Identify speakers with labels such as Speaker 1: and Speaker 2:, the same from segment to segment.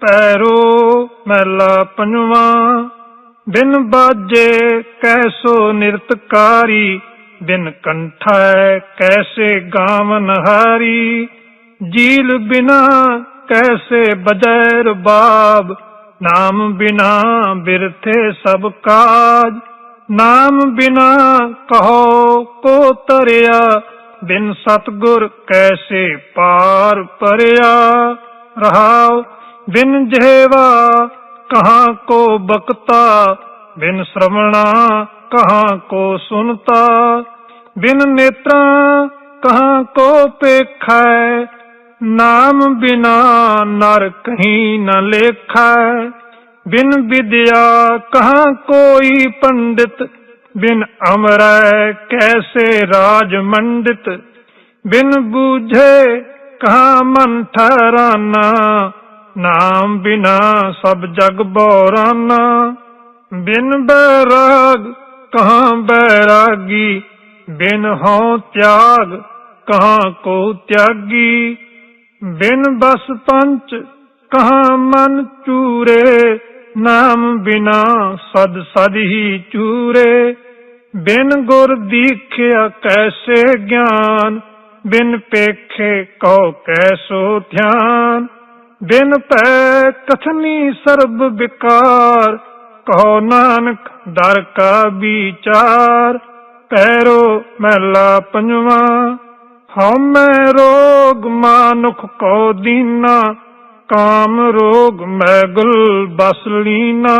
Speaker 1: ਪੈਰੋ ਮਹਿਲਾ ਪੰਜਵਾ ਬਿਨ ਬਾਜੇ ਕੈਸੋ ਨਿਰਤਕਾਰੀ, ਬਿਨ ਕੰਠੈ ਕੈਸੇ ਗਾਵਨ ਹਾਰੀ, ਜੀਲ ਬਿਨਾ ਕੈਸੇ ਬਜੈ ਰਬਾਬ ਨਾਮ ਬਿਨਾ ਬਿਰਥੇ ਸਭ ਕਾਜ, ਨਾਮ ਬਿਨਾ ਕਹੋ ਕੋ ਤਰਿਆ, ਬਿਨ ਸਤਗੁਰ ਕੈਸੇ ਪਾਰ ਪਰਿਆ ਰਹਾਉ ਬਿਨ ਜਿਹਵਾ, ਕਹਾਂ ਕੋ ਬਕਤਾ ਬਿਨ ਸ਼ਰਵਣਾ, ਕਹਾਂ ਕੋ ਸੁਨਤਾ। ਬਿਨ ਨੇਤਰਾਂ, ਕਹਾਂ ਕੋ ਪੇਖੈ ਨਾਮ ਬਿਨਾ ਨਰ ਕਹੀਂ ਨ ਲੇਖੈ। ਬਿਨ ਵਿਦਿਆ, ਕਹਾਂ ਕੋਈ ਪੰਡਿਤ, ਬਿਨ ਅਮਰੈ ਕੈਸੇ ਰਾਜ ਮੰਡਿਤ। ਬਿਨ ਬੂਝੇ, ਕਹਾਂ ਮਨ ਠਹਰਾਨਾ ਨਾਮ ਬਿਨਾ ਸਭ ਜਗ ਬੋਰਾਨਾ, ਬਿਨ ਬੈਰਾਗ ਕਹਾਂ ਬੈਰਾਗੀ, ਬਿਨ ਹਉ ਤਿਆਗ ਕਹਾਂ ਕੋ ਤਿਆਗੀ, ਬਿਨ ਬਸ ਪੰਚ ਕਹਾਂ ਮਨ ਚੂਰੇ, ਨਾਮ ਬਿਨਾ ਸਦ ਸਦ ਹੀ ਚੂਰੇ, ਬਿਨ ਗੁਰ ਦੀਖਿਆ ਕੈਸੇ ਗਿਆਨ, ਬਿਨ ਪੇਖੇ ਕੋ ਕੈਸੋ ਧਿਆਨ। ਬਿਨ ਭੈ ਕਥਨੀ ਸਰਬ ਵਿਕਾਰ, ਕਹੋ ਨਾਨਕ ਦਰ ਕਾ ਵਿਚਾਰ, ਪੈਰੋ ਮਹਿਲਾ ਪੰਜਵਾ ਹਉਮੈ ਰੋਗ ਮਾਨੁਖ ਕੋ ਦੀਨਾ, ਕਾਮ ਰੋਗ ਮੈਗੁਲ ਬਸ ਲੀਨਾ।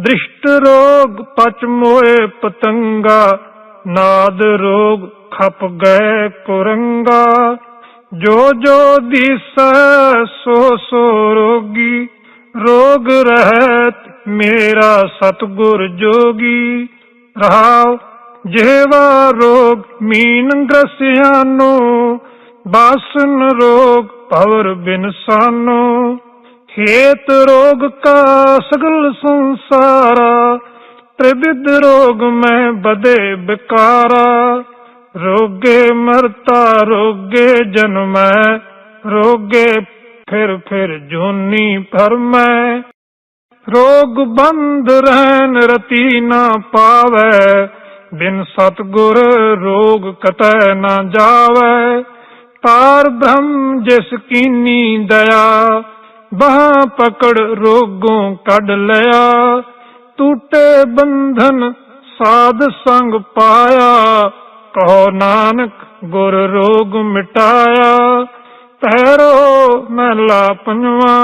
Speaker 1: ਦ੍ਰਿਸ਼ਟ ਰੋਗ ਪਚ ਮੋਏ ਪਤੰਗਾ, ਨਾਦ ਰੋਗ ਖਪ ਗਏ ਕੁਰੰਗਾ। ਜੋ ਜੋ ਦਿਸੈ ਸੋ ਸੋ ਰੋਗੀ, ਰੋਗ ਰਹਿਤ ਮੇਰਾ ਸਤਗੁਰ ਜੋਗੀ। ਰਹਾਉ ਜਿਹਵਾ ਰੋਗ ਮੀਨ ਗ੍ਰਸਿਆਨੋ ਬਾਸਨ ਰੋਗ ਭਵਰ ਬਿਨਸਾਨੋ ਹੇਤ ਰੋਗ ਕਾ ਸਗਲ ਸੰਸਾਰਾ, ਤ੍ਰਿਵਿਧ ਰੋਗ ਮੈਂ ਬਦੇ ਬਿਕਾਰਾ। ਰੋਗੇ ਮਰਤਾ, ਰੋਗੇ ਜਨਮੈ ਰੋਗੇ ਫਿਰ ਫਿਰ ਜੋਨੀ ਫਰਮੈ ਰੋਗ ਬੰਦ ਰਹਿਣ ਰਤੀ ਨਾ ਪਾਵੈ, ਬਿਨ ਸਤਗੁਰ ਰੋਗ ਕਤੈ ਨਾ ਜਾਵੈ। ਤਾਰ ਬ੍ਰਹਮ ਜਿਸ ਕੀਨੀ ਦਇਆ, ਬਾਹ ਪਕੜ ਰੋਗੋਂ ਕੱਢ ਲਿਆ। ਟੂਟੇ ਬੰਧਨ ਸਾਧ ਸੰਗ ਪਾਇਆ ਕਹੋ ਨਾਨਕ, ਗੁਰ ਰੋਗ ਮਿਟਾਇਆ, ਪਹਿਰੋ ਮਹਿਲਾ ਪੰਜਵਾ।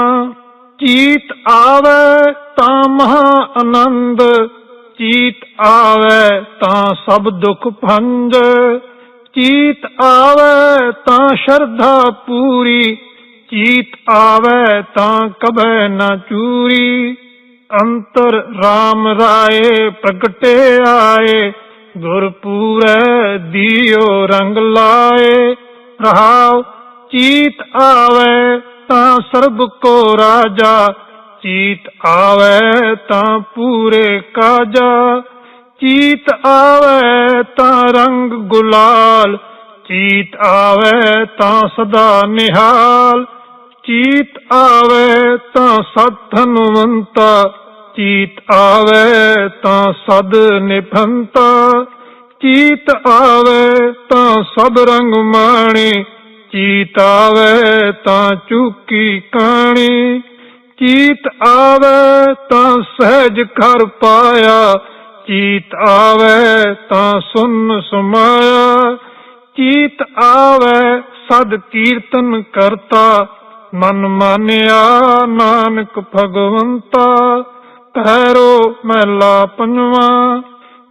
Speaker 1: ਚੀਤ ਆਵੇ ਤਾਂ ਮਹਾ ਆਨੰਦ, ਚੀਤ ਆਵੇ ਤਾਂ ਸਭ ਦੁੱਖ ਭੰਜ। ਚੀਤ ਆਵੇ ਤਾਂ ਸ਼ਰਧਾ ਪੂਰੀ, ਚੀਤ ਆਵੇ ਤਾਂ ਕਬੈ ਨਾ ਚੂਰੀ। ਅੰਤਰ RAM ਰਾਏ ਪ੍ਰਗਟੇ ਆਏ ਗੁਰ ਦਿਓ ਰੰਗ ਲਾਏ, ਰਹਾਉ ਚੀਤ ਆਵੇ ਤਾਂ ਸਰਬ ਕੋ ਰਾਜਾ, ਚੀਤ ਆਵੇ ਤਾਂ ਪੂਰੇ ਕਾਜਾ, ਚੀਤ ਆਵੇ ਤਾਂ ਰੰਗ ਗੁਲਾਲ, ਚੀਤ ਆਵੇ ਤਾਂ ਸਦਾ ਨਿਹਾਲ, ਚੀਤ ਆਵੇ ਤਾਂ ਸਤ ਹਨੁਮੰਤਾ ਚੀਤ ਆਵੇ ਤਾਂ ਸਦ ਨਿਭੰਤਾ, ਚੀਤ ਆਵੇ ਤਾਂ ਸਭ ਰੰਗ ਮਾਣੇ, ਚੀਤ ਆਵੇ ਤਾਂ ਚੁੱਕੀ ਕਾਣੀ, ਚੀਤ ਆਵੇ ਤਾਂ ਸਹਿਜ ਘਰ ਪਾਇਆ, ਚੀਤ ਆਵੇ ਤਾਂ ਸੁਨ ਸਮਾਇਆ, ਚੀਤ ਆਵੇ ਸਦ ਕੀਰਤਨ ਕਰਤਾ, ਮਨ ਮਾਨਿਆ ਨਾਨਕ ਭਗਵੰਤਾ। ਤਹਿਰੋ ਮਹਿਲਾ ਪੰਜਵਾ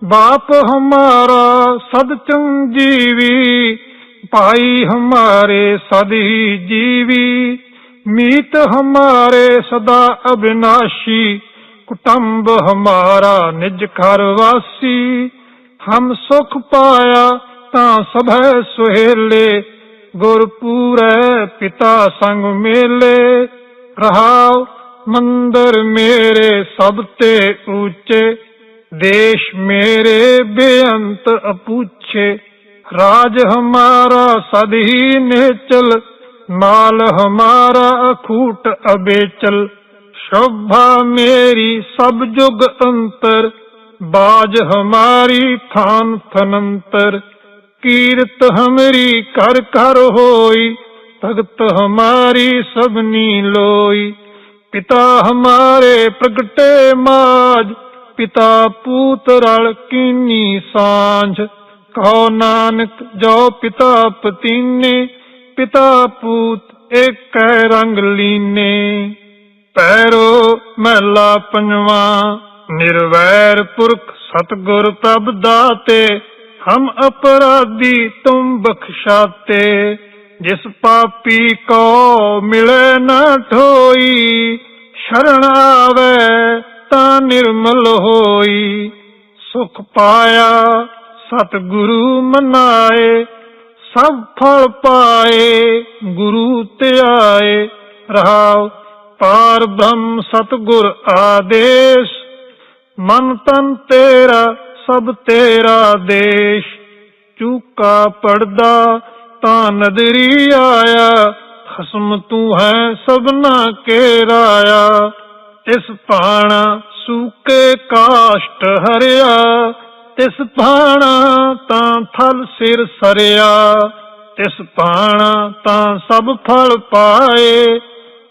Speaker 1: ਬਾਪ ਹਮਾਰਾ ਸਦ ਚੰਜੀਵੀ ਭਾਈ ਹਮਾਰੇ ਸਦੀ ਹੀ ਜੀਵੀ। ਮੀਤ ਹਮਾਰੇ ਸਦਾ ਅਬਿਨਾਸ਼ੀ ਕੁਟੰਬ ਹਮਾਰਾ ਨਿਜ ਘਰ ਵਾਸੀ। ਹਮ ਸੁਖ ਪਾਇਆ ਤਾਂ ਸਭੈ ਸੁਹੇਲੇ, ਗੁਰ ਪਿਤਾ ਸੰਗ ਮੇਲੇ। ਰਹਾਉ ਮੰਦਰ ਮੇਰੇ ਸਭ ਤੇ ਉੱਚੇ, ਦੇਸ਼ ਮੇਰੇ ਬੇਅੰਤ ਅਪੂਛੇ। ਰਾਜ ਹਮਾਰਾ ਸਦ ਹੀ ਨਿਚਲ, ਮਾਲ ਹਮਾਰਾ ਅਖੂਟ ਅਬੇਚਲ। ਸ਼ੋਭਾ ਮੇਰੀ ਸਭ ਜੁਗ ਅੰਤਰ, ਬਾਜ ਹਮਾਰੀ ਥਾਨ ਥਨੰਤਰ। ਕੀਰਤ ਹਮਰੀ ਕਰ ਕਰ ਹੋਈ, ਭਗਤ ਹਮਾਰੀ ਸਭਨੀ ਲੋਈ। ਪਿਤਾ ਹਮਾਰੇ ਪ੍ਰਗਟੇ ਮਾਜ ਪਿਤਾ ਪੂਤ ਰਲ ਕੀਨੀ ਸਾਂਝ। ਕਹੋ ਨਾਨਕ, ਜੋ ਪਿਤਾ ਪਤੀਨੇ, ਪਿਤਾ ਪੂਤ ਏਕੈ ਰੰਗ ਲੀਨੇ। ਪੈਰੋ ਮਹਿਲਾ ਪੰਜਵਾ, ਨਿਰਵੈਰ ਪੁਰਖ ਸਤਗੁਰ ਪ੍ਰਭ ਦਾਤੇ, ਹਮ ਅਪਰਾਧੀ ਤੁਮ ਬਖਸ਼ਾਤੇ। ਜਿਸ ਪਾਪੀ ਕੋ ਮਿਲੇ ਨਾ ਠੋਈ, ਸ਼ਰਨ ਆਵੇ ਤਾਂ ਨਿਰਮਲ ਹੋਈ। ਸੁਖ ਪਾਇਆ, ਸਤਿਗੁਰੂ ਮਨਾਏ, ਸਭ ਫਲ ਪਾਏ, ਗੁਰੂ ਧਿਆਏ ਰਹਾਉ ਪਾਰ ਬ੍ਰਹਮ ਸਤਿਗੁਰ ਆਦੇਸ਼, ਮਨ ਤਨ ਤੇਰਾ ਸਭ ਤੇਰਾ ਦੇਸ਼। ਚੂਕਾ ਪੜਦਾ ਤਾਂ ਨਦਰੀ ਆਇਆ, ਖਸਮ ਤੂੰ ਹੈ ਸਭਨਾ ਕੇ ਰਾਇਆ ਇਸ ਪਾਣਾ ਸੂਕੇ ਕਾਸ਼ਟ ਹਰਿਆ ਤਿਸ ਪਾਣਾ ਤਾਂ ਥਲ ਸਿਰ ਸਰਿਆ। ਤਿਸ ਪਾਣਾ ਤਾਂ ਸਭ ਫਲ ਪਾਏ,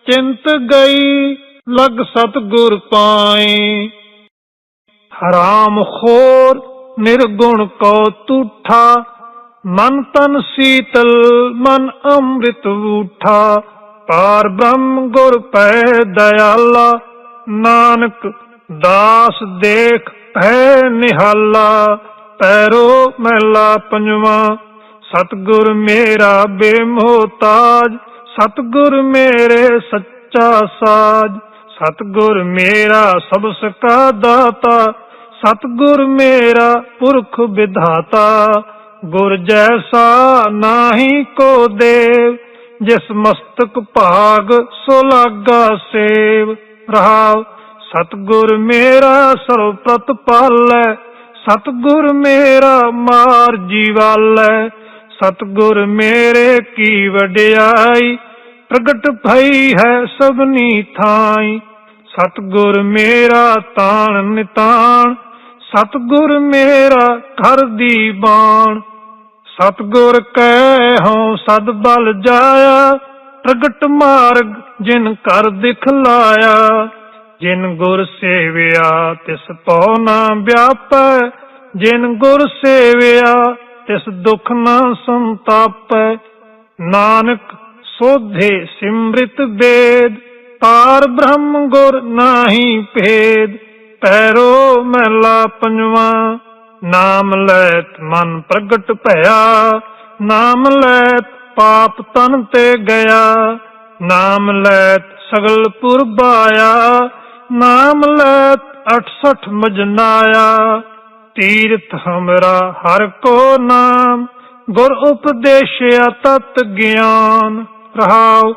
Speaker 1: ਚਿੰਤ ਗਈ ਲਗ ਸਤਗੁਰ ਪਾਏ। ਹਰਾਮ ਖੋਰ ਨਿਰਗੁਣ ਕੋ ਤੂਠਾ ਮਨ ਤਨ ਸੀਤਲ, ਮਨ ਅੰਮ੍ਰਿਤ ਊਠਾ ਪਾਰ ਬ੍ਰਹਮ ਗੁਰ ਪੈ ਦਇਆਲਾ, ਨਾਨਕ ਦਾਸ ਦੇਖ ਹੈ ਨਿਹਾਲਾ। ਪੈਰੋ ਮਹਿਲਾ ਪੰਜਵਾ, ਸਤਗੁਰ ਮੇਰਾ ਬੇਮੋਤਾਜ ਸਤਗੁਰ ਮੇਰੇ ਸੱਚਾ ਸਾਜ। ਸਤਗੁਰ ਮੇਰਾ ਸਭ ਸਕਾ ਦਾਤਾ, ਸਤਗੁਰ ਮੇਰਾ ਪੁਰਖ ਵਿਧਾਤਾ। ਗੁਰ ਜੈਸਾ ਨਾਹੀ ਕੋ ਦੇਵ, ਜਿਸ ਮਸਤਕ ਭਾਗ ਸੋ ਲਾਗਾ ਸੇਵ। ਰਹਾਵ ਸਤਗੁਰ ਮੇਰਾ ਸਰਬ ਪ੍ਰਤ ਪਾਲੈ, ਸਤਗੁਰ ਮੇਰਾ ਮਾਰ ਜੀਵਾਲੈ। ਸਤਗੁਰ ਮੇਰੇ ਕੀ ਵਡਿਆਈ, ਪ੍ਰਗਟ ਭਈ ਹੈ ਸਭਨੀ ਥਾਈ। ਸਤਗੁਰ ਮੇਰਾ ਤਾਣ ਨਿਤਾਣ, ਸਤਗੁਰ ਮੇਰਾ ਘਰ ਦੀ ਬਾਣ। ਸਤਗੁਰ ਕਹਿ ਹਉ ਸਦ ਬਲ ਜਾਇਆ, ਪ੍ਰਗਟ ਮਾਰਗ ਜਿਨ ਕਰ ਦਿਖਲਾਇਆ ਜਿਨ ਗੁਰ ਸੇਵਿਆ, ਤਿਸ ਪਉ ਨਾ ਵਿਆਪੈ। ਜਿਨ ਗੁਰ ਸੇਵਿਆ, ਤਿਸ ਦੁਖ ਨਾ ਸੰਤਾਪੈ। ਨਾਨਕ ਸੋਧੇ ਸਿਮ੍ਰਿਤ ਵੇਦ ਪਾਰ ਬ੍ਰਹਮ ਗੁਰ ਨਾਹੀ ਭੇਦ। ਪੈਰੋ ਮਹਿਲਾ ਪੰਜਵਾ ਨਾਮ ਲੈਤ ਮਨ ਪ੍ਰਗਟ ਭਇਆ, ਨਾਮ ਲੈਤ ਪਾਪ ਤਨ ਤੇ ਗਿਆ, ਨਾਮ ਲੈਤ ਸਗਲ ਪੁਰਬਾਇਆ ਨਾਮ ਲੈਤ 68 ਮਜਨਾਇਆ, ਤੀਰਥ ਹਮਰਾ ਹਰ ਕੋ ਨਾਮ, ਗੁਰ ਉਪਦੇਸ਼ਿਆ ਤਤ ਗਿਆਨ, ਰਹਾਉ,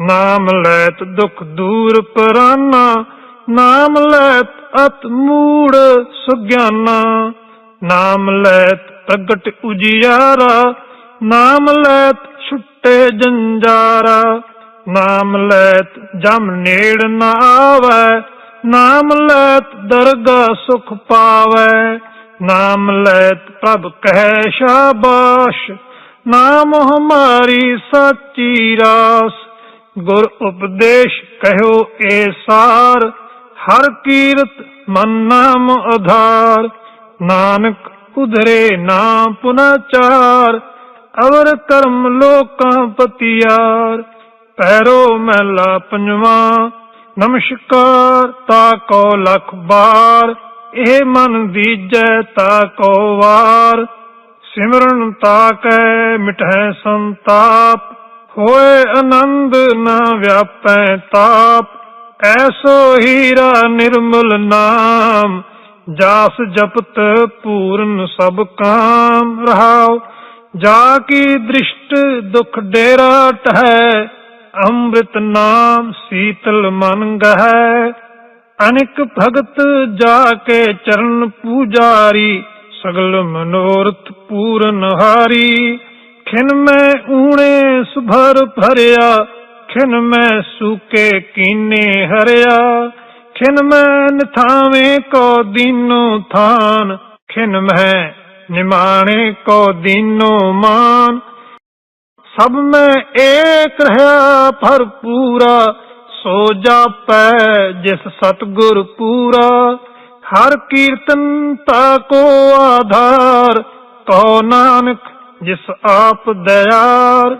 Speaker 1: ਨਾਮ ਲੈਤ ਦੁਖ ਦੂਰ ਪਰਾਨਾ, ਨਾਮ ਲੈਤ ਅਤ ਮੂੜ ਸੁਗਿਆਨਾ। ਨਾਮ ਲੈਤ ਪ੍ਰਗਟ ਉਜਿਆਰਾ, ਨਾਮ ਲੈਤ ਛੁੱਟੇ ਜੰਜਾਰਾ, ਨਾਮ ਲੈਤ ਜਮ ਨੇੜ ਨਾ ਆਵੈ, ਨਾਮ ਲੈਤ ਦਰਗਾ ਸੁਖ ਪਾਵੈ, ਨਾਮ ਲੈਤ ਪ੍ਰਭ ਕਹਿ ਸ਼ਾਬਾਸ਼, ਨਾਮ ਹਮਾਰੀ ਸਾਚੀ ਰਾਸ, ਗੁਰ ਉਪਦੇਸ਼ ਕਹਿਓ ਏ ਸਾਰ, ਹਰ ਕੀਰਤ ਮਨ ਨਾਮ ਆਧਾਰ ਨਾਨਕ ਉਧਰੇ ਨਾਮ ਪੁਨਾਚਾਰ, ਅਵਰ ਕਰਮ ਲੋਕਾਂ ਪਤਿਆਰ। ਪੈਰੋ ਮਹਿਲਾ ਪੰਜਵਾ, ਨਮਸਕਾਰ ਤਾ ਕੋ ਲਖ ਬਾਰ, ਇਹ ਮਨ ਦੀਜੈ ਤਾ ਕੋ ਵਾਰ। ਸਿਮਰਨ ਤਾ ਕੈ ਮਿਟੈ ਸੰਤਾਪ, ਹੋਏ ਆਨੰਦ ਨਾ ਵਿਆਪੈ ਤਾਪ। ਐਸੋ ਹੀਰਾ ਨਿਰਮਲ ਨਾਮ ਜਾਸ ਜਪਤ ਪੂਰਨ ਸਭ ਕਾਮ ਰਹਾਉ, ਜਾ ਕੀ ਦ੍ਰਿਸ਼ਟ ਦੁਖ ਡੇਰਾ ਟਹੈ, ਅੰਮ੍ਰਿਤ ਨਾਮ ਸੀਤਲ ਮਨ ਗਹਿ। ਅਨਿਕ ਭਗਤ ਜਾ ਕੇ ਚਰਨ ਪੂਜਾਰੀ, ਸਗਲ ਮਨੋਰਥ ਪੂਰਨ ਹਾਰੀ। ਖਿਨ ਮੈਂ ਊਣੇ ਸੁਭਰ ਭਰਿਆ, ਖਿਨ ਮੈਂ ਸੂਕੇ ਕੀਨੇ ਹਰਿਆ। ਖਿਨ ਮੈਂ ਨਿਥਾਵੇਂ ਕੋ ਦੀਨੋ ਥਾਨ, ਖਿਨ ਮੈਂ ਨਿਮਾਣੇ ਕੋ ਦੀਨੋ ਮਾਨ। ਸਭ ਮੈਂ ਏਕ ਰਹਾ ਭਰਪੂਰਾ ਸੋ ਜਾਪੈ ਜਿਸ ਸਤਗੁਰ ਪੂਰਾ। ਹਰ ਕੀਰਤਨ ਤਾ ਕੋ ਆਧਾਰ ਕਹੋ ਨਾਨਕ ਜਿਸ ਆਪ ਦਇਆਰ।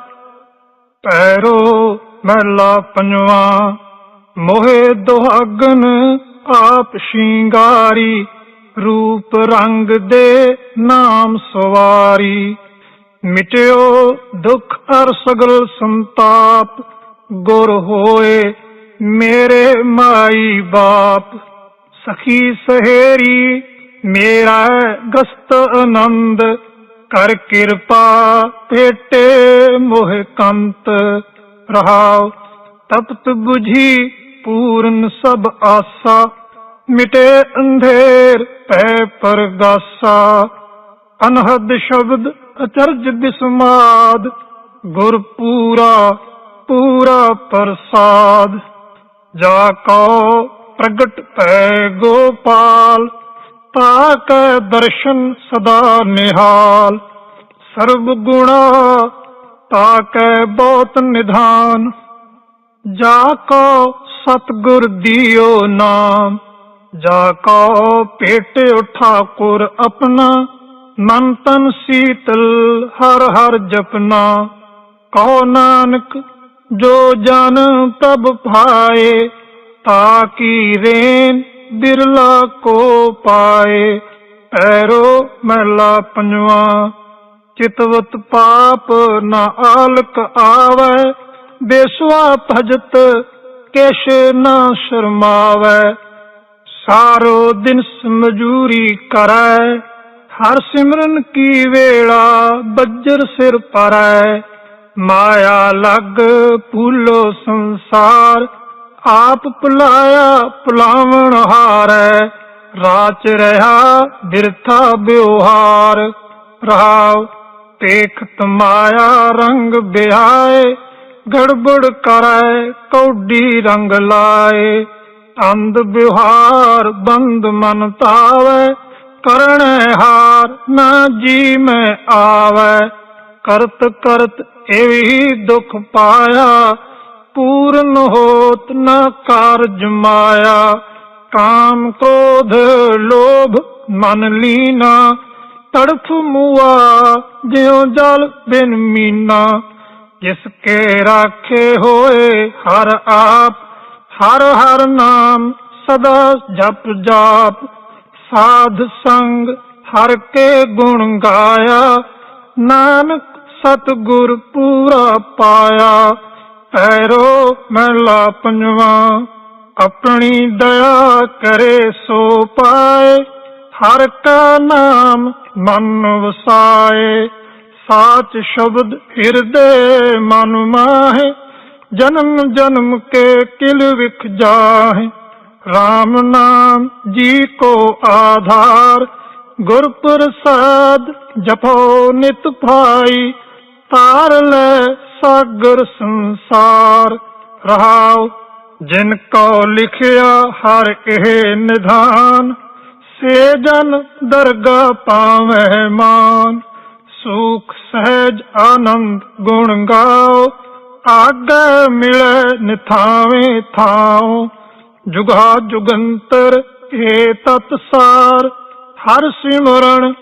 Speaker 1: ਪੈਰੋ ਮਹਿਲਾ ਪੰਜਵਾ ਮੋਹੇ ਦੁਹਾਗਨ ਆਪ ਸ਼ਿੰਗਾਰੀ, ਰੂਪ ਰੰਗ ਦੇ ਨਾਮ ਸਵਾਰੀ। ਮਿਟਿਓ ਦੁਖ ਅਰ ਸਗਲ ਸੰਤਾਪ, ਗੁਰ ਹੋਏ ਮੇਰੇ ਮਾਈ ਬਾਪ। ਸਖੀ ਸਹੇਰੀ, ਮੇਰਾ ਗਸਤ ਆਨੰਦ, ਕਰ ਕਿਰਪਾ ਭੇਟੇ ਮੋਹ ਕੰਤ। ਰਹਾਉ ਤਪਤ 부ਝੀ ਪੂਰਨ ਸਭ ਆਸਾ, ਮਿਟੇ ਅੰਧੇਰ ਪੈ ਪਰਗਾਸਾ ਅਨਹਦ ਸ਼ਬਦ ਅਚਰਜ ਬਿਸਮਾਦ, ਗੁਰ ਪੂਰਾ ਪੂਰਾ ਪ੍ਰਸਾਦ। ਜਾ ਕੋ ਪ੍ਰਗਟ ਭੈ ਗੋਪਾਲ ਤਾਕ ਦਰਸ਼ਨ ਸਦਾ ਨਿਹਾਲ। ਸਰਬ ਗੁਣਾ ਤਾਕੈ ਬਹੁਤ ਨਿਧਾਨ। ਜਾ ਕੋ ਸਤਗੁਰ ਦਿਓ ਨਾਮ, ਜਾ ਕੋ ਭੇਟਿ ਠਾਕੁਰ ਆਪਣਾ, ਮਨ ਤਨ ਸੀਤਲ ਹਰ ਹਰ ਜਪਨਾ। ਕਹੋ ਨਾਨਕ, ਜੋ ਜਨ ਪ੍ਰਭ ਭਾਏ ਤਾਕੀ ਰੇਨ ਬਿਰਲਾ ਕੋ ਪਾਏ। ਪੈਰੋ ਮਹਿਲਾ ਪੰਜਵਾ, ਚਿਤਵਤ ਪਾਪ ਨਾ ਆਲਕ ਆਵੈ ਬੇਸਵਾ ਭਜਤ ਕਿਛ ਨਾ ਸ਼ਰਮਾਵੈ, ਸਾਰੋ ਦਿਨ ਮਜੂਰੀ ਕਰੈ। ਹਰ ਸਿਮਰਨ ਕੀ ਵੇਲਾ ਬੱਜਰ ਸਿਰ ਪਰੈ। ਮਾਇਆ ਲਗ ਭੂਲੋ ਸੰਸਾਰ, ਆਪ ਭੁਲਾਇਆ ਭੁਲਾਵਣ ਹਾਰੈ। ਰਾਚ ਰਹਾ ਬਿਰਥਾ ਬਿਵਹਾਰ, ਰਹਾਉ, ਤੇਖਤ ਮਾਇਆ ਰੰਗ ਬਿਹਾਏ। ਗੜਬੜ ਕਰੈ ਕੌਡੀ ਰੰਗ ਲਾਏ। ਅੰਧ ਵਿਵਹਾਰ, ਬੰਦ ਮਨ ਤਾਵੈ। ਕਰਣੈ ਹਾਰ, ਨਾ ਜੀ ਮੈਂ ਆਵੈ। ਕਰਤ ਕਰਤ ਐਵੀ ਦੁਖ ਪਾਇਆ। ਪੂਰਨ ਹੋਤ ਨਾ ਕਾਰਜ ਮਾਇਆ। ਕਾਮ ਕ੍ਰੋਧ, ਲੋਭ ਮਨ ਲੀਨਾ। ਤੜਫ ਮੁਆ, ਜਿਉ ਜਲ ਬਿਨ ਮੀਨਾ। ਜਿਸ ਕੇ ਰਾਖੇ ਹੋਏ ਹਰ ਆਪ, ਹਰ ਹਰ ਨਾਮ ਸਦਾ ਜਪ ਜਾਪ। ਸਾਧ ਸੰਗ ਹਰ ਕੇ ਗੁਣ ਗਾਇਆ, ਨਾਨਕ ਸਤਗੁਰ ਪੂਰਾ ਪਾਇਆ। ਪੈਰੋ ਮਹਿਲਾ ਪੰਜਵਾ ਆਪਣੀ ਦਇਆ ਕਰੇ ਸੋ ਪਾਏ। ਹਰ ਕਾ ਨਾਮ ਮਨ ਵਸਾਏ। ਸਾਚ ਸ਼ਬਦ ਹਿਰਦੇ ਮਨ ਮਾਹੇ, ਜਨਮ ਜਨਮ ਕੇ ਕਿਲ ਵਿਖ ਜਾਹੇ। RAM ਨਾਮ ਜੀ ਕੋ ਆਧਾਰ ਗੁਰ ਪ੍ਰਸਾਦ ਜਪੋ ਨਿਤ ਭਾਈ ਤਾਰ ਲੈ ਸਾਗਰ ਸੰਸਾਰ। ਰਹਾਉ ਜਿਨ ਕੋ ਲਿਖਿਆ ਹਰ ਇਹ ਨਿਧਾਨ, ਸੇ ਜਨ ਦਰਗਾ ਪਾਵੈ ਮਾਨ। ਸੁਖ ਸਹਿਜ ਆਨੰਦ ਗੁਣ ਗਾਓ, ਆਗੇ ਮਿਲੇ ਨਿਥਾਵੇਂ ਥਾਉ। ਜੁਗਾ ਜੁਗੰਤਰ ਏ ਤਤਸਾਰ ਹਰ ਸਿਮਰਨ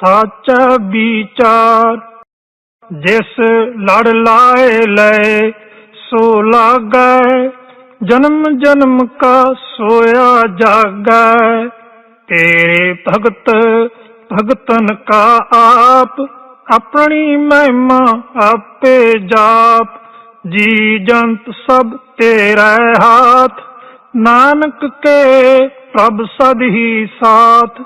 Speaker 1: ਸਾਚਾ ਵਿਚਾਰ। ਜਿਸ ਲੜ ਲਾਏ ਲੈ ਸੋ ਲਾਗੈ। ਜਨਮ ਜਨਮ ਕਾ ਸੋਇਆ ਜਾਗੈ। ਤੇਰੇ ਭਗਤ ਭਗਤਨ ਕਾ ਆਪ ਆਪਣੀ ਮਹਿਮਾ ਆਪੇ ਜਾਪ, ਜੀ ਜੰਤ ਸਭ ਤੇਰਾ ਹਾਥ। ਨਾਨਕ ਕੇ ਪ੍ਰਭ ਸਦ ਹੀ ਸਾਥ,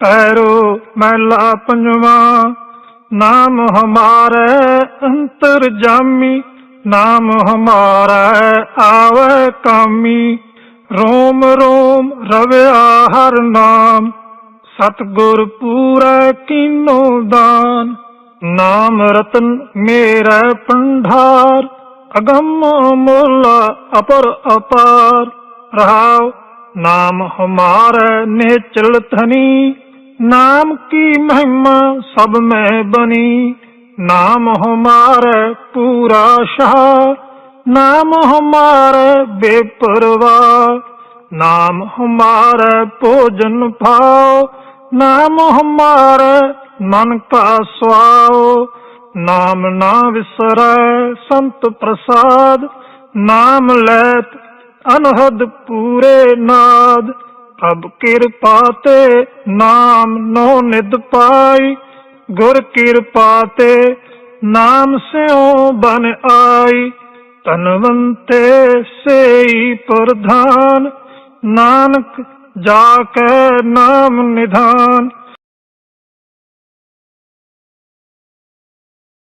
Speaker 1: ਪੈਰੋ ਮਹਿਲਾ ਪੰਜਵਾ। ਨਾਮ ਹਮਾਰੇ ਅੰਤਰ ਜਾਮੀ, ਨਾਮ ਹਮਾਰਾ ਆਵੇ ਕਾਮੀ। ਰੋਮ ਰੋਮ ਰਵਿਆ ਹਰ ਨਾਮ, ਸਤਗੁਰ ਪੂਰਾ ਕੀਨੋ ਦਾਨ। ਨਾਮ ਰਤਨ ਮੇਰਾ ਪੰਡਾਰ, ਅਗੰਮ ਮੋਲਾ ਅਪਰ ਅਪਾਰ। ਰਹਾਉ, ਨਾਮ ਹਮਾਰਾ ਨਿਚਲ ਧਨੀ, ਨਾਮ ਕੀ ਮਹਿਮਾ ਸਭ ਮੈਂ ਬਣੀ ਨਾਮ ਹਮਾਰਾ ਪੂਰਾ ਸ਼ਾਹ, ਨਾਮ ਹਮਾਰਾ ਬੇਪਰਵਾਹ। ਨਾਮ ਹਮਾਰਾ ਭੋਜਨ ਭਾਓ ਨਾਮ ਹਮਾਰਾ ਮਨ ਕਾ ਸੁਆਉ ਨਾਮ ਨਾ ਵਿਸਰੈ ਸੰਤ ਪ੍ਰਸਾਦ। ਨਾਮ ਲੈਤ ਅਨਹਦ ਪੂਰੇ ਨਾਦ। ਅਬ ਕਿਰਪਾ ਤੇ ਨਾਮ ਨੋ ਨਿਦ ਪਾਈ। ਗੁਰ ਕਿਰਪਾ ਤੇ ਨਾਮ ਸਿਉ ਬਨ ਆਈ। ਤਨਵੰਤੇ ਸੇਈ ਪ੍ਰਧਾਨ। ਨਾਨਕ ਜਾ ਕੇ ਨਾਮ ਨਿਧਾਨ